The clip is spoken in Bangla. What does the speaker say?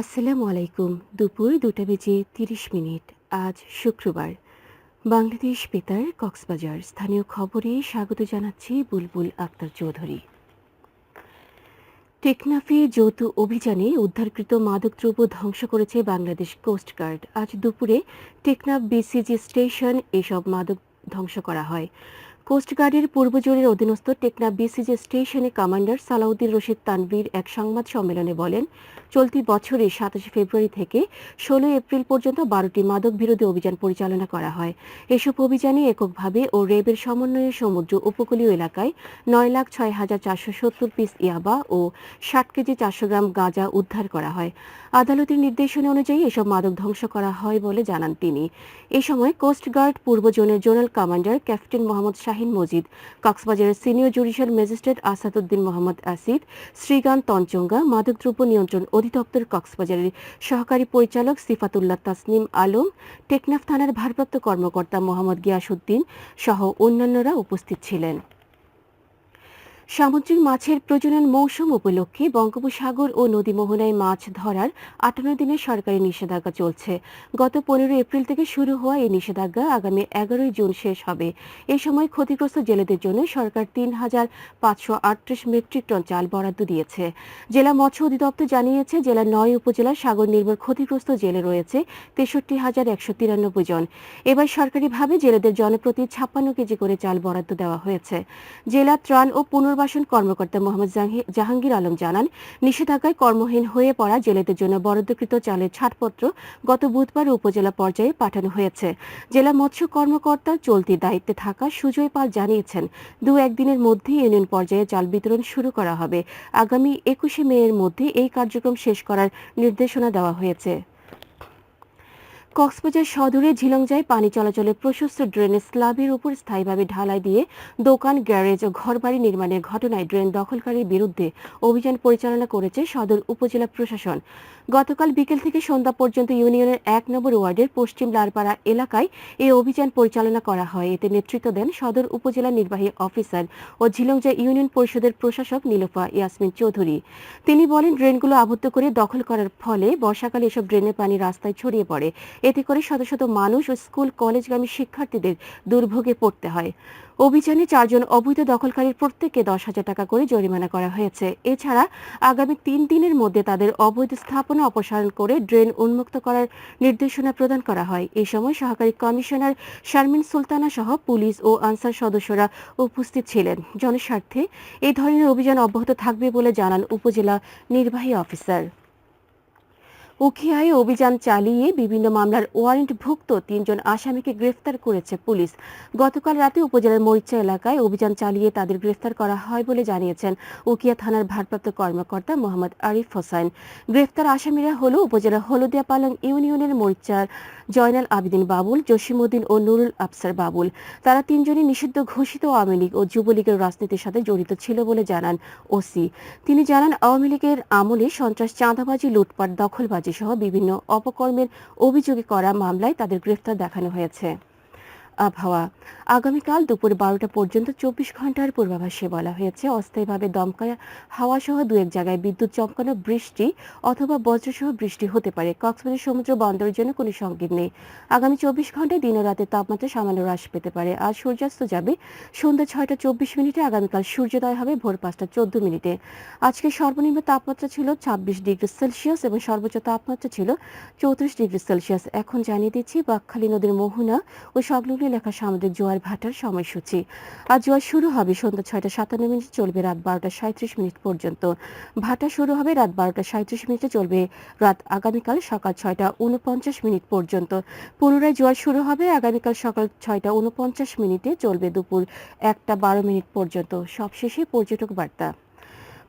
আসসালামু আলাইকুম দুপুর দুটা বেজে তিরিশ মিনিট। আজ শুক্রবার। বাংলাদেশ বেতার, কক্সবাজার। স্থানীয় খবরে স্বাগত জানাচ্ছি বুলবুল আক্তার চৌধুরী। টেকনাফে যৌথ অভিযানে উদ্ধারকৃত মাদকদ্রব্য ধ্বংস করেছে বাংলাদেশ কোস্টগার্ড আজ দুপুরে টেকনাফ বিসিজি স্টেশন এসব মাদক ধ্বংস করা হয়। কোস্টগার্ডের পূর্বজোরের অধীনস্থ টেকনাফ বিসিজি স্টেশনে কমান্ডার সালাউদ্দিন রশিদ তানভীর এক সংবাদ সম্মেলনে বলেন, চলতি বছরের সাতাশে ফেব্রুয়ারি থেকে ষোলো এপ্রিল পর্যন্ত বারোটি মাদক বিরোধী অভিযান পরিচালনা করা হয়। এসব অভিযানে এককভাবে ও রেবের সমন্বয়ে সমুদ্র, উপকূলীয় এলাকায় নয় লাখ ছয় হাজার চারশো সত্তর পিস ইয়াবা ও ষাট কেজি চারশো গ্রাম গাঁজা উদ্ধার করা হয়। আদালতের নির্দেশনা অনুযায়ী এসব মাদক ধ্বংস করা হয় বলে জানান তিনি। এ সময় কোস্টগার্ড পূর্ব জোনের zonal commander captain Mohammad Shahin Majid, কক্সবাজারের senior judicial magistrate Asaduddin Mohammad Asid, Shrigan Tanchangya, মাদকদ্রব্য নিয়ন্ত্রণ অধিদপ্তর কক্সবাজারের সহকারী পরিচালক সিফাতুল্লাহ তাসনিম আলম, টেকনাফ থানার ভারপ্রাপ্ত কর্মকর্তা মোহাম্মদ গিয়াসুদ্দিন সহ অন্যান্যরা উপস্থিত ছিলেন। সামুদ্রিক মাছের প্রজনন মৌসুম উপলক্ষে বঙ্গোপসাগর ও নদী মোহনায় মাছ ধরার আটান্ন দিনের সরকারি নিষেধাজ্ঞা চলছে। গত পনেরো এপ্রিল থেকে শুরু হওয়া এই নিষেধাজ্ঞা আগামী এগারোই জুন শেষ হবে। এ সময় ক্ষতিগ্রস্ত জেলেদের জন্য সরকার তিন হাজার পাঁচশো আটত্রিশ মেট্রিক টন চাল বরাদ্দ দিয়েছে। জেলা মৎস্য অধিদপ্তর জানিয়েছে জেলার নয় উপজেলার সাগর নির্ভর ক্ষতিগ্রস্ত জেলে রয়েছে তেষট্টি হাজার একশো তিরানব্বই জন। এবার সরকারিভাবে জেলেদের জনপ্রতি ছাপ্পান্ন কেজি করে চাল বরাদ্দ দেওয়া হয়েছে। জেলা ত্রাণ ও পুনর্বাসন কর্মকর্তা মোহাম্মদ জাহাঙ্গীর আলম জানান, নিষেধাজ্ঞায় কর্মহীন হয়ে পড়া জেলেদের জন্য বরাদ্দকৃত চালের ছাড়পত্র গত বুধবার উপজেলা পর্যায়ে পাঠানো হয়েছে। জেলা মৎস্য কর্মকর্তা চলতি দায়িত্বে থাকা সুজয় পাল জানিয়েছেন, দু একদিনের মধ্যে ইউনিয়ন পর্যায়ে চাল বিতরণ শুরু করা হবে। আগামী একুশে মে এর মধ্যে এই কার্যক্রম শেষ করার নির্দেশনা দেওয়া হয়েছে। কক্সবাজার সদরে ঝিলংজায় পানি চলাচলে প্রশস্ত ড্রেনের স্ল্যাবের উপর স্থায়ীভাবে ঢালাই দিয়ে দোকান, গ্যারেজ ও ঘরবাড়ি নির্মাণের ঘটনায় ড্রেন দখলকারীর বিরুদ্ধে অভিযান পরিচালনা করেছে সদর উপজেলা প্রশাসন। গতকাল বিকেল থেকে সন্ধ্যা পর্যন্ত ইউনিয়নের এক নম্বর ওয়ার্ডের পশ্চিম লারপাড়া এলাকায় এই অভিযান পরিচালনা করা হয়। এতে নেতৃত্ব দেন সদর উপজেলা নির্বাহী অফিসার ও ঝিলংজা ইউনিয়ন পরিষদের প্রশাসক নীলোফা ইয়াসমিন চৌধুরী। তিনি বলেন, ড্রেনগুলো আবদ্ধ করে দখল করার ফলে বর্ষাকালে এসব ড্রেনের পানি রাস্তায় ছড়িয়ে পড়ে। এতে করে শত শত মানুষ ও স্কুল, কলেজগামী শিক্ষার্থীদের দুর্ভোগে পড়তে হয়। অভিযানে চারজন অবৈধ দখলকারীর প্রত্যেককে দশ হাজার টাকা করে জরিমানা করা হয়েছে। এছাড়া আগামী তিন দিনের মধ্যে তাদের অবৈধ স্থাপনা অপসারণ করে ড্রেন উন্মুক্ত করার নির্দেশনা প্রদান করা হয়। এই সময় সহকারী কমিশনার শারমিন সুলতানা সহ পুলিশ ও আনসার সদস্যরা উপস্থিত ছিলেন। জনস্বার্থে এই ধরনের অভিযান অব্যাহত থাকবে বলে জানান উপজেলা নির্বাহী অফিসার। উখিয়ায় অভিযান চালিয়ে বিভিন্ন মামলার ওয়ারেন্টভুক্ত তিনজন আসামিকে গ্রেফতার করেছে পুলিশ। গতকাল রাতে উপজেলার মরিচা এলাকায় অভিযান চালিয়ে তাদের গ্রেফতার করা হয় বলে জানিয়েছেন উকিয়া থানার ভারপ্রাপ্ত কর্মকর্তা মোহাম্মদ আরিফ হোসাইন গ্রেফতার আসামিরা হল উপজেলার হলদিয়া পালং ইউনিয়নের মরিচার জয়নাল আবেদিন বাবুল, জসিমউদ্দিন ও নুরুল আফসার বাবুল। তারা তিনজনই নিষিদ্ধ ঘোষিত আওয়ামী লীগ ও যুবলীগের রাজনীতির সাথে জড়িত ছিল বলে জানান ওসি। তিনি জানান, আওয়ামী লীগের আমলে সন্ত্রাস, চাঁদাবাজি, লুটপাট, দখলবাজি সহ বিভিন্ন অপকর্মের অভিযোগে করা মামলায় তাদের গ্রেফতার দেখানো হয়েছে। আবহাওয়া। আগামীকাল দুপুর বারোটা পর্যন্ত চব্বিশ ঘণ্টার পূর্বাভাসে বলা হয়েছে, অস্থায়ীভাবে দমকা হাওয়া সহ দু এক জায়গায় বিদ্যুৎ চমকানো বৃষ্টি অথবা বজ্রসহ বৃষ্টি হতে পারে। কক্সবাজার সমুদ্র বন্দরের জন্য কোনো সংকেত নেই। আগামী চব্বিশ ঘন্টায় দিন ও রাতের তাপমাত্রা সামান্য হ্রাস পেতে পারে। আজ সূর্যাস্ত যাবে সন্ধ্যা ছয়টা চব্বিশ মিনিটে, আগামীকাল সূর্যোদয় হবে ভোর পাঁচটা চোদ্দ মিনিটে। আজকে সর্বনিম্ন তাপমাত্রা ছিল ছাব্বিশ ডিগ্রি সেলসিয়াস এবং সর্বোচ্চ তাপমাত্রা ছিল চৌত্রিশ ডিগ্রি সেলসিয়াস। এখন জানিয়ে দিচ্ছি, বাকখালী নদীর মোহনা ও সংলগ্ন এলাকা সামুদ্রিক জোয়ার ভাটার সময়সূচি। আজ জোয়ার শুরু হবে সন্ধ্যা ছয়টা সাতান্ন মিনিটে চলবে রাত বারোটা সাঁত্রিশ মিনিট পর্যন্ত। ভাটা শুরু হবে রাত বারোটা সাঁত্রিশ মিনিটে চলবে রাত আগামীকাল সকাল ছয়টা উনপঞ্চাশ মিনিট পর্যন্ত। পুনরায় জোয়ার শুরু হবে আগামীকাল সকাল ছয়টা উনপঞ্চাশ মিনিটে চলবে দুপুর একটা বারো মিনিট পর্যন্ত। সবশেষে পর্যটক বার্তা।